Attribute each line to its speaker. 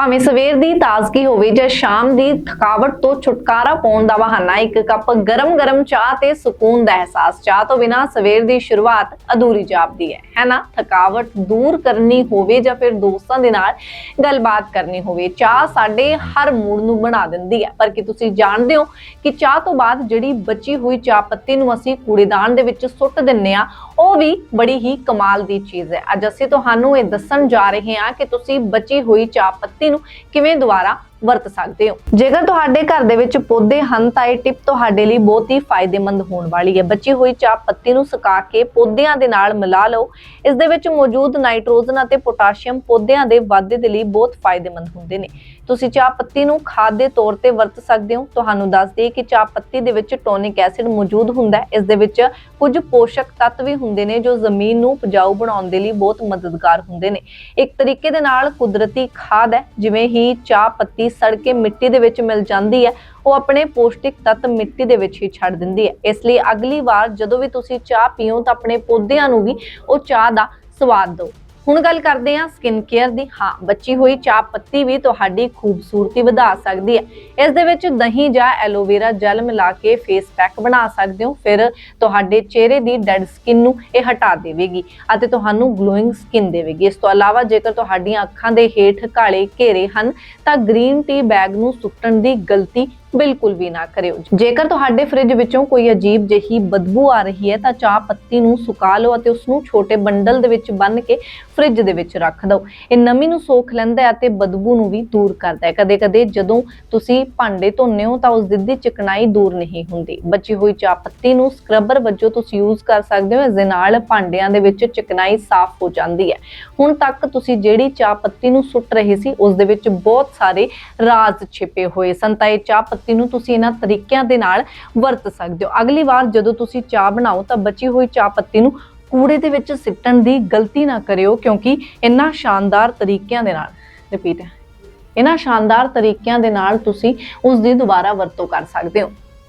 Speaker 1: ਭਾਵੇਂ ਸਵੇਰ ਦੀ ਤਾਜ਼ਗੀ ਹੋਵੇ ਜਾਂ ਸ਼ਾਮ ਦੀ ਥਕਾਵਟ ਤੋਂ ਛੁਟਕਾਰਾ ਪਾਉਣ ਦਾ ਬਹਾਨਾ, ਇੱਕ ਕੱਪ ਗਰਮ-ਗਰਮ ਚਾਹ ਤੇ ਸਕੂਨ ਦਾ ਅਹਿਸਾਸ। ਚਾਹ ਤੋਂ ਬਿਨਾ ਸਵੇਰ ਦੀ ਸ਼ੁਰੂਆਤ ਅਧੂਰੀ ਜਾਪਦੀ ਹੈ ਹੈ ਨਾ? ਥਕਾਵਟ ਦੂਰ ਕਰਨੀ ਹੋਵੇ ਜਾਂ ਫਿਰ ਦੋਸਤਾਂ ਦੇ ਨਾਲ ਗੱਲਬਾਤ ਕਰਨੀ ਹੋਵੇ, ਚਾਹ ਸਾਡੇ ਹਰ ਮੂਡ ਨੂੰ ਬਣਾ ਦਿੰਦੀ ਹੈ। ਪਰ ਕੀ ਤੁਸੀਂ ਜਾਣਦੇ ਹੋ ਕਿ ਚਾਹ ਤੋਂ ਬਾਅਦ ਜਿਹੜੀ ਬਚੀ ਹੋਈ ਚਾਹ ਪੱਤੀ ਨੂੰ ਅਸੀਂ ਕੂੜੇਦਾਨ ਦੇ ਵਿੱਚ ਸੁੱਟ ਦਿੰਨੇ ਆ ਉਹ ਵੀ ਬੜੀ ਹੀ ਕਮਾਲ ਦੀ ਚੀਜ਼ ਹੈ। ਅੱਜ ਅਸੀਂ ਤੁਹਾਨੂੰ ਇਹ ਦੱਸਣ ਜਾ ਰਹੇ ਹਾਂ ਕਿ ਤੁਸੀਂ ਬਚੀ ਹੋਈ ਚਾਹ ਪੱਤੀ ਨੂੰ ਕਿਵੇਂ ਦੁਬਾਰਾ ਵਰਤ ਸਕਦੇ ਹੋ। ਜੇਕਰ ਤੁਹਾਡੇ ਘਰ ਦੇ ਵਿੱਚ ਪੌਦੇ ਹਨ, ਤਾਂ ਇਹ ਟਿਪ ਤੁਹਾਡੇ ਲਈ ਬਹੁਤ ਹੀ ਫਾਇਦੇਮੰਦ ਹੋਣ ਵਾਲੀ ਹੈ। ਬਚੀ ਹੋਈ ਚਾਹ ਪੱਤੀ ਨੂੰ ਸੁਕਾ ਕੇ ਪੌਦਿਆਂ ਦੇ ਨਾਲ ਮਿਲਾ ਲਓ। ਇਸ ਦੇ ਵਿੱਚ ਮੌਜੂਦ ਨਾਈਟ੍ਰੋਜਨ ਅਤੇ ਪੋਟਾਸ਼ੀਅਮ ਪੌਦਿਆਂ ਦੇ ਵਾਧੇ ਦੇ ਲਈ ਬਹੁਤ ਫਾਇਦੇਮੰਦ ਹੁੰਦੇ ਨੇ। ਤੁਸੀਂ ਚਾਹ ਪੱਤੀ ਨੂੰ ਖਾਦ ਦੇ ਤੌਰ ਤੇ ਵਰਤ ਸਕਦੇ ਹੋ। ਤੁਹਾਨੂੰ ਦੱਸ ਦਈਏ ਕਿ ਚਾਹ ਪੱਤੀ ਦੇ ਵਿੱਚ ਟੋਨਿਕ ਐਸਿਡ ਮੌਜੂਦ ਹੁੰਦਾ ਹੈ। ਇਸ ਦੇ ਵਿੱਚ ਕੁਝ ਪੋਸ਼ਕ ਤੱਤ ਵੀ ਹੁੰਦੇ ਨੇ, ਜੋ ਜ਼ਮੀਨ ਨੂੰ ਉਪਜਾਊ ਬਣਾਉਣ ਦੇ ਲਈ ਬਹੁਤ ਮਦਦਗਾਰ ਹੁੰਦੇ ਨੇ। ਇੱਕ ਤਰੀਕੇ ਦੇ ਨਾਲ ਕੁਦਰਤੀ ਖਾਦ ਹੈ, ਜਿਵੇਂ ਹੀ ਚਾਹ ਪੱਤੀ ਸੜ ਕੇ ਮਿੱਟੀ ਦੇ ਵਿੱਚ ਮਿਲ ਜਾਂਦੀ ਹੈ, ਉਹ ਆਪਣੇ ਪੌਸ਼ਟਿਕ ਤੱਤ ਮਿੱਟੀ ਦੇ ਵਿੱਚ ਹੀ ਛੱਡ ਦਿੰਦੀ ਹੈ। ਇਸ ਲਈ ਅਗਲੀ ਵਾਰ ਜਦੋਂ ਵੀ ਤੁਸੀਂ ਚਾਹ ਪੀਓ ਤਾਂ ਆਪਣੇ ਪੌਦਿਆਂ ਨੂੰ ਵੀ ਉਹ ਚਾਹ ਦਾ ਸਵਾਦ ਦਿਓ। ਹੁਣ ਗੱਲ ਕਰਦੇ ਹਾਂ ਸਕਿਨ ਕੇਅਰ ਦੀ। ਹਾਂ, ਬੱਚੀ ਹੋਈ ਚਾਹ ਪੱਤੀ ਵੀ ਤੁਹਾਡੀ ਖੂਬਸੂਰਤੀ ਵਧਾ ਸਕਦੀ ਹੈ। ਇਸ ਦੇ ਵਿੱਚ ਦਹੀਂ ਜਾਂ ਐਲੋਵੇਰਾ ਜੈਲ ਮਿਲਾ ਕੇ ਫੇਸ ਪੈਕ ਬਣਾ ਸਕਦੇ ਹੋ। ਫਿਰ ਤੁਹਾਡੇ ਚਿਹਰੇ ਦੀ ਡੈਡ ਸਕਿਨ ਨੂੰ ਇਹ ਹਟਾ ਦੇਵੇਗੀ ਅਤੇ ਤੁਹਾਨੂੰ ਗਲੋਇੰਗ ਸਕਿਨ ਦੇਵੇਗੀ। ਇਸ ਤੋਂ ਇਲਾਵਾ ਜੇਕਰ ਤੁਹਾਡੀਆਂ ਅੱਖਾਂ ਦੇ ਹੇਠ ਕਾਲੇ ਘੇਰੇ ਹਨ, ਤਾਂ ਗ੍ਰੀਨ ਟੀ ਬੈਗ ਨੂੰ ਸੁੱਟਣ ਦੀ ਗਲਤੀ ਬਿਲਕੁਲ ਵੀ ਨਾ ਕਰਿਓ ਜੇਕਰ ਤੁਹਾਡੇ ਫ੍ਰਿਜ ਵਿੱਚੋਂ ਕੋਈ ਅਜੀਬ ਜਿਹੀ ਬਦਬੂ ਆ ਰਹੀ ਹੈ, ਤਾਂ ਚਾਹ ਪੱਤੀ ਨੂੰ ਸੁਕਾ ਲਓ ਅਤੇ ਉਸ ਨੂੰ ਛੋਟੇ ਬੰਡਲ ਦੇ ਵਿੱਚ ਬੰਨ ਕੇ ਫ੍ਰਿਜ ਦੇ ਵਿੱਚ ਰੱਖ ਦਿਓ। ਇਹ ਨਮੀ ਨੂੰ ਸੋਖ ਲੈਂਦਾ ਹੈ ਅਤੇ ਬਦਬੂ ਨੂੰ ਵੀ ਦੂਰ ਕਰਦਾ ਹੈ। ਕਦੇ-ਕਦੇ ਜਦੋਂ ਤੁਸੀਂ ਭਾਂਡੇ ਧੋਨੇ ਹੋ, ਤਾਂ ਉਸ ਦੀ ਚਿਕਨਾਈ ਦੂਰ ਨਹੀਂ ਹੁੰਦੀ। ਬਚੀ ਹੋਈ ਚਾਹ ਪੱਤੀ ਨੂੰ ਸਕਰਬਰ ਵਜੋਂ ਤੁਸੀਂ ਯੂਜ਼ ਕਰ ਸਕਦੇ ਹੋ। ਇਸ ਦੇ ਨਾਲ ਭਾਂਡਿਆਂ ਦੇ ਵਿੱਚ ਚਿਕਨਾਈ ਸਾਫ਼ ਹੋ ਜਾਂਦੀ ਹੈ। ਹੁਣ ਤੱਕ ਤੁਸੀਂ ਜਿਹੜੀ ਚਾਹ ਪੱਤੀ ਨੂੰ ਸੁੱਟ ਰਹੇ ਸੀ, ਉਸ ਦੇ ਵਿੱਚ ਬਹੁਤ ਸਾਰੇ ਰਾਜ਼ ਛਿਪੇ ਹੋਏ ਸਨ। ਤਾਂ ਇਹ ਚਾਹ ਪੱਤੀ ਨੂੰ ਤੁਸੀਂ ਇਹਨਾਂ ਤਰੀਕਿਆਂ ਦੇ ਨਾਲ ਵਰਤ ਸਕਦੇ ਹੋ। ਅਗਲੀ ਵਾਰ ਜਦੋਂ ਤੁਸੀਂ ਚਾਹ ਬਣਾਓ ਤਾਂ ਬਚੀ ਹੋਈ ਚਾਹ ਪੱਤੀ ਨੂੰ ਕੂੜੇ ਦੇ ਵਿੱਚ ਸਿੱਟਣ ਦੀ ਗਲਤੀ ਨਾ ਕਰਿਓ ਕਿਉਂਕਿ ਇਹਨਾਂ ਸ਼ਾਨਦਾਰ ਤਰੀਕਿਆਂ ਦੇ ਨਾਲ ਰਿਪੀਟ ਇਹਨਾਂ ਸ਼ਾਨਦਾਰ ਤਰੀਕਿਆਂ ਦੇ ਨਾਲ ਤੁਸੀਂ ਉਸ ਦੀ ਦੁਬਾਰਾ ਵਰਤੋਂ ਕਰ ਸਕਦੇ ਹੋ।